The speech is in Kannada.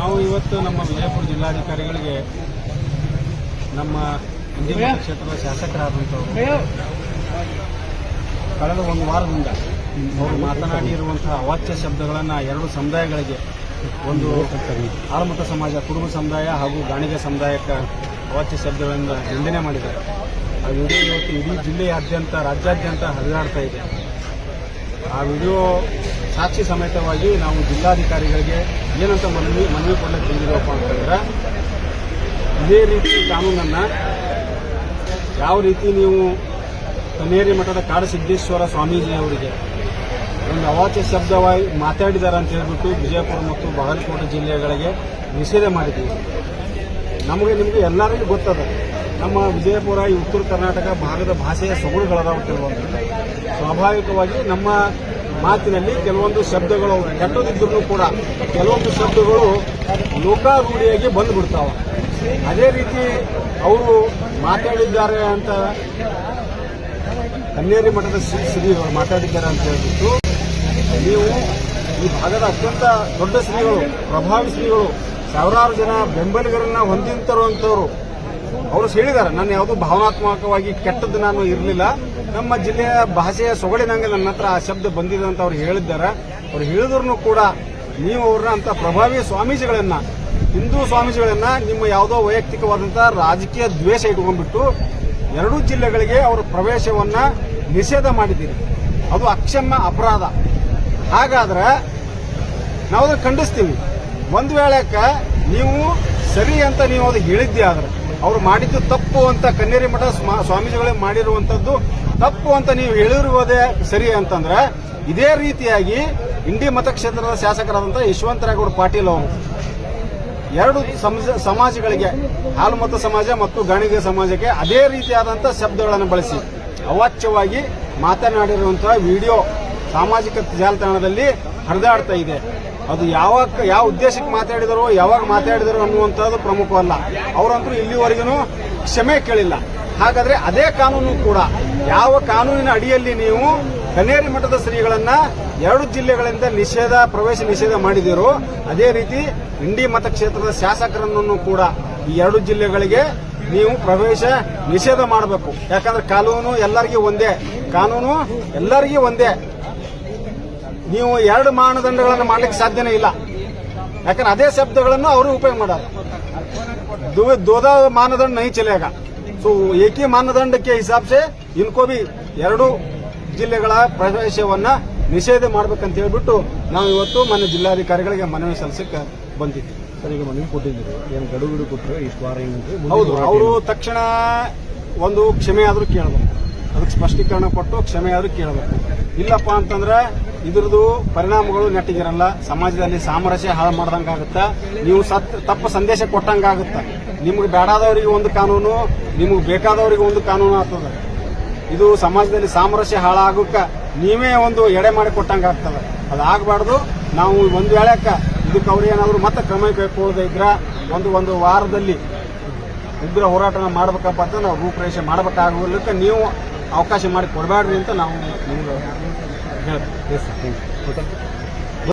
ನಾವು ಇವತ್ತು ನಮ್ಮ ವಿಜಯಪುರ ಜಿಲ್ಲಾಧಿಕಾರಿಗಳಿಗೆ ನಮ್ಮ ಇಂಜಿನಿಯರ್ ಕ್ಷೇತ್ರದ ಶಾಸಕರಾದಂಥವರು ಕಳೆದ ಒಂದು ವಾರದಿಂದ ಅವರು ಮಾತನಾಡಿರುವಂತಹ ಅವಾಚ್ಯ ಶಬ್ದಗಳನ್ನು ಎರಡು ಸಮುದಾಯಗಳಿಗೆ ಒಂದು ಆಲಮತ ಸಮಾಜ ಕುರುಬ ಸಮುದಾಯ ಹಾಗೂ ಗಾಣಿಗೆ ಸಮುದಾಯಕ್ಕೆ ಅವಾಚ್ಯ ಶಬ್ದಗಳಿಂದ ನಿಂದನೆ ಮಾಡಿದ್ದಾರೆ. ಆ ವಿಡಿಯೋ ಇವತ್ತು ಇಡೀ ಜಿಲ್ಲೆಯಾದ್ಯಂತ ರಾಜ್ಯಾದ್ಯಂತ ಹರಿದಾಡ್ತಾ ಇದೆ. ಆ ವಿಡಿಯೋ ಸಾಕ್ಷಿ ಸಮೇತವಾಗಿ ನಾವು ಜಿಲ್ಲಾಧಿಕಾರಿಗಳಿಗೆ ಏನಂತ ಮನವಿ ಮನವಿ ಕೊಡಲಿಕ್ಕೆ ಬಂದಿರೋಪ್ಪ ಅಂತಂದ್ರೆ, ಇದೇ ರೀತಿ ಕಾನೂನನ್ನು ಯಾವ ರೀತಿ ನೀವು ಕನೇರಿ ಮಠದ ಕಾಡಸಿದ್ದೇಶ್ವರ ಸ್ವಾಮೀಜಿ ಅವರಿಗೆ ಒಂದು ಅವಾಚ್ಯ ಶಬ್ದವಾಗಿ ಮಾತಾಡಿದ್ದಾರೆ ಅಂತ ಹೇಳ್ಬಿಟ್ಟು ವಿಜಯಪುರ ಮತ್ತು ಬಾಗಲಕೋಟೆ ಜಿಲ್ಲೆಗಳಿಗೆ ನಿಷೇಧ ಮಾಡಿದ್ದೀವಿ. ನಮಗೆ ನಿಮಗೆ ಎಲ್ಲರಿಗೂ ಗೊತ್ತದ, ನಮ್ಮ ವಿಜಯಪುರ, ಈ ಉತ್ತರ ಕರ್ನಾಟಕ ಭಾಗದ ಭಾಷೆಯ ಸೊಗಡುಗಳದಾವ ಕೆಲವೊಂದು ಸ್ವಾಭಾವಿಕವಾಗಿ ನಮ್ಮ ಮಾತಿನಲ್ಲಿ ಕೆಲವೊಂದು ಶಬ್ದಗಳು ಕೆಟ್ಟದಿದ್ರೂ ಕೂಡ ಕೆಲವೊಂದು ಶಬ್ದಗಳು ಲೋಕಾರೂಢಿಯಾಗಿ ಬಂದುಬಿಡ್ತಾವೆ. ಅದೇ ರೀತಿ ಅವರು ಮಾತಾಡಿದ್ದಾರೆ ಅಂತ ಕನ್ನೇರಿ ಮಠದ ಶ್ರೀ ಶ್ರೀಗಳು ಮಾತಾಡಿದ್ದಾರೆ ಅಂತ ಹೇಳ್ಬಿಟ್ಟು ನೀವು ಈ ಭಾಗದ ಅತ್ಯಂತ ದೊಡ್ಡ ಶ್ರೀಗಳು, ಪ್ರಭಾವಿ ಶ್ರೀಗಳು, ಸಾವಿರಾರು ಜನ ಬೆಂಬಲಿಗರನ್ನ ಹೊಂದಿಂತರುವಂತವರು ಅವರು ಹೇಳಿದ್ದಾರೆ. ನಾನು ಯಾವುದು ಭಾವನಾತ್ಮಕವಾಗಿ ಕೆಟ್ಟದ್ದು ನಾನು ಇರಲಿಲ್ಲ. ನಮ್ಮ ಜಿಲ್ಲೆಯ ಭಾಷೆಯ ಸೊಗಡಿನಂಗೆ ನನ್ನ ಹತ್ರ ಆ ಶಬ್ದ ಬಂದಿದೆ ಅಂತ ಅವ್ರು ಹೇಳಿದ್ದಾರೆ. ಅವ್ರು ಹೇಳಿದ್ರು ಕೂಡ ನೀವು ಅವ್ರನ್ನ ಅಂತ ಪ್ರಭಾವಿ ಸ್ವಾಮೀಜಿಗಳನ್ನ, ಹಿಂದೂ ಸ್ವಾಮೀಜಿಗಳನ್ನ ನಿಮ್ಮ ಯಾವುದೋ ವೈಯಕ್ತಿಕವಾದಂತಹ ರಾಜಕೀಯ ದ್ವೇಷ ಇಟ್ಕೊಂಡ್ಬಿಟ್ಟು ಎರಡೂ ಜಿಲ್ಲೆಗಳಿಗೆ ಅವರ ಪ್ರವೇಶವನ್ನ ನಿಷೇಧ ಮಾಡಿದ್ದೀರಿ. ಅದು ಅಕ್ಷಮ್ಯ ಅಪರಾಧ. ಹಾಗಾದ್ರೆ ನಾವು ಅದನ್ನು ಖಂಡಿಸ್ತೀವಿ. ಒಂದು ವೇಳೆಕ ನೀವು ಸರಿ ಅಂತ ನೀವು ಅದು ಹೇಳಿದ್ದೆ ಆದ್ರೆ ಅವ್ರು ಮಾಡಿದ್ದು ತಪ್ಪು ಅಂತ ಕನ್ನೇರಿ ಮಠ ಸ್ವಾಮೀಜಿಗಳೇ ಮಾಡಿರುವಂತದ್ದು ತಪ್ಪು ಅಂತ ನೀವು ಹೇಳಿರುವುದೇ ಸರಿ ಅಂತಂದ್ರೆ, ಇದೇ ರೀತಿಯಾಗಿ ಇಂಡಿ ಮತಕ್ಷೇತ್ರದ ಶಾಸಕರಾದಂತಹ ಯಶವಂತರಾಗೌಡ ಪಾಟೀಲ್ ಅವರು, ಎರಡು ಸಮಾಜಗಳಿಗೆ, ಹಾಲುಮತ ಸಮಾಜ ಮತ್ತು ಗಾಣಿಗ ಸಮಾಜಕ್ಕೆ ಅದೇ ರೀತಿಯಾದಂತಹ ಶಬ್ದಗಳನ್ನು ಬಳಸಿ, ಅವಾಚ್ಯವಾಗಿ ಮಾತನಾಡಿರುವಂತಹ ವಿಡಿಯೋ ಸಾಮಾಜಿಕ ಜಾಲತಾಣದಲ್ಲಿ ಹರಿದಾಡ್ತಾ ಇದೆ. ಅದು ಯಾವಾಗ, ಯಾವ ಉದ್ದೇಶಕ್ಕೆ ಮಾತಾಡಿದರೋ, ಯಾವಾಗ ಮಾತಾಡಿದರೋ ಅನ್ನುವಂಥದ್ದು ಪ್ರಮುಖವಲ್ಲ. ಅವರಂತೂ ಇಲ್ಲಿವರೆಗೂ ಕ್ಷಮೆ ಕೇಳಿಲ್ಲ. ಹಾಗಾದ್ರೆ ಅದೇ ಕಾನೂನು ಕೂಡ ಯಾವ ಕಾನೂನಿನ ಅಡಿಯಲ್ಲಿ ನೀವು ಕನೇರಿ ಮಠದ ಶ್ರೀಗಳನ್ನ ಎರಡು ಜಿಲ್ಲೆಗಳಿಂದ ನಿಷೇಧ, ಪ್ರವೇಶ ನಿಷೇಧ ಮಾಡಿದಿರೋ, ಅದೇ ರೀತಿ ಇಂಡಿ ಮತಕ್ಷೇತ್ರದ ಶಾಸಕರನ್ನು ಕೂಡ ಈ ಎರಡು ಜಿಲ್ಲೆಗಳಿಗೆ ನೀವು ಪ್ರವೇಶ ನಿಷೇಧ ಮಾಡಬೇಕು. ಯಾಕಂದ್ರೆ ಕಾನೂನು ಎಲ್ಲರಿಗೂ ಒಂದೇ. ಕಾನೂನು ಎಲ್ಲರಿಗೂ ಒಂದೇ. ನೀವು ಎರಡು ಮಾನದಂಡಗಳನ್ನು ಮಾಡಲಿಕ್ಕೆ ಸಾಧ್ಯನೇ ಇಲ್ಲ. ಯಾಕಂದ್ರೆ ಅದೇ ಶಬ್ದಗಳನ್ನು ಅವರು ಉಪಯೋಗ ಮಾಡೋದು ದೋದ ಮಾನದಂಡ ನೈ नहीं चलेगा ಸೊ ಏಕಿ ಮಾನದಂಡಕ್ಕೆ ಹಿಸಾಬ್ ಸೆ ಇನ್ಕೋ ಬಿ ಎರಡು ಜಿಲ್ಲೆಗಳ ಪ್ರವೇಶವನ್ನ ನಿಷೇಧ ಮಾಡ್ಬೇಕಂತ ಹೇಳ್ಬಿಟ್ಟು ನಾವು ಇವತ್ತು ಮನೆ ಜಿಲ್ಲಾಧಿಕಾರಿಗಳಿಗೆ ಮನವಿ ಸಲ್ಲಿಸಕ್ಕೆ ಬಂದಿದ್ವಿ ಸರ್ ಈಗ ಮನವಿ ಕೊಟ್ಟಿದ್ದೀರಿ ಏನು ಗಡು ಬಿಡು ಕೊಟ್ಟರೆ ಇಷ್ಟು ವಾರ ಏನಂದ್ರೆ ಹೌದು ಅವರು ತಕ್ಷಣ ಒಂದು ಕ್ಷಮೆ ಆದ್ರೂ ಕೇಳಬೇಕು ಅದಕ್ಕೆ ಸ್ಪಷ್ಟೀಕರಣ ಕೊಟ್ಟು ಕ್ಷಮೆ ಆದ್ರೂ ಕೇಳಬೇಕು. ಇಲ್ಲಪ್ಪ ಅಂತಂದ್ರೆ ಇದ್ರದ್ದು ಪರಿಣಾಮಗಳು ನೆಟ್ಟಿಗಿರಲ್ಲ ಸಮಾಜದಲ್ಲಿ ಸಾಮರಸ್ಯ ಹಾಳು ಮಾಡ್ದಂಗಾಗುತ್ತಾ, ನೀವು ಸತ್, ತಪ್ಪು ಸಂದೇಶ ಕೊಟ್ಟಂಗಾಗುತ್ತ. ನಿಮ್ಗೆ ಬೇಡಾದವರಿಗೆ ಒಂದು ಕಾನೂನು, ನಿಮಗೆ ಬೇಕಾದವರಿಗೆ ಒಂದು ಕಾನೂನು ಆಗ್ತದೆ. ಇದು ಸಮಾಜದಲ್ಲಿ ಸಾಮರಸ್ಯ ಹಾಳಾಗೋಕ ನೀವೇ ಒಂದು ಎಡೆ ಮಾಡಿ ಕೊಟ್ಟಂಗೆ ಆಗ್ತದೆ ಅದಾಗಬಾರ್ದು, ನಾವು ಒಂದು ವೇಳೆಕ ಇದಕ್ಕೆ ಅವ್ರು ಏನಾದರೂ ಮತ್ತೆ ಕ್ರಮ ಕೈಗೊಳ್ಳದೆ ಇದ್ರೆ, ಒಂದು ಒಂದು ವಾರದಲ್ಲಿ ಉಗ್ರ ಹೋರಾಟನ ಮಾಡ್ಬೇಕಪ್ಪ ಅಂತ ನಾವು ರೂಪರೇಷೆ ಮಾಡ್ಬೇಕಾಗೋದಕ್ಕೆ ನೀವು ಅವಕಾಶ ಮಾಡಿ ಕೊಡಬೇಡ್ರಿ ಅಂತ ನಾವು ನಿಮ್ಗೆ ಹೇಳ್ತೀವಿ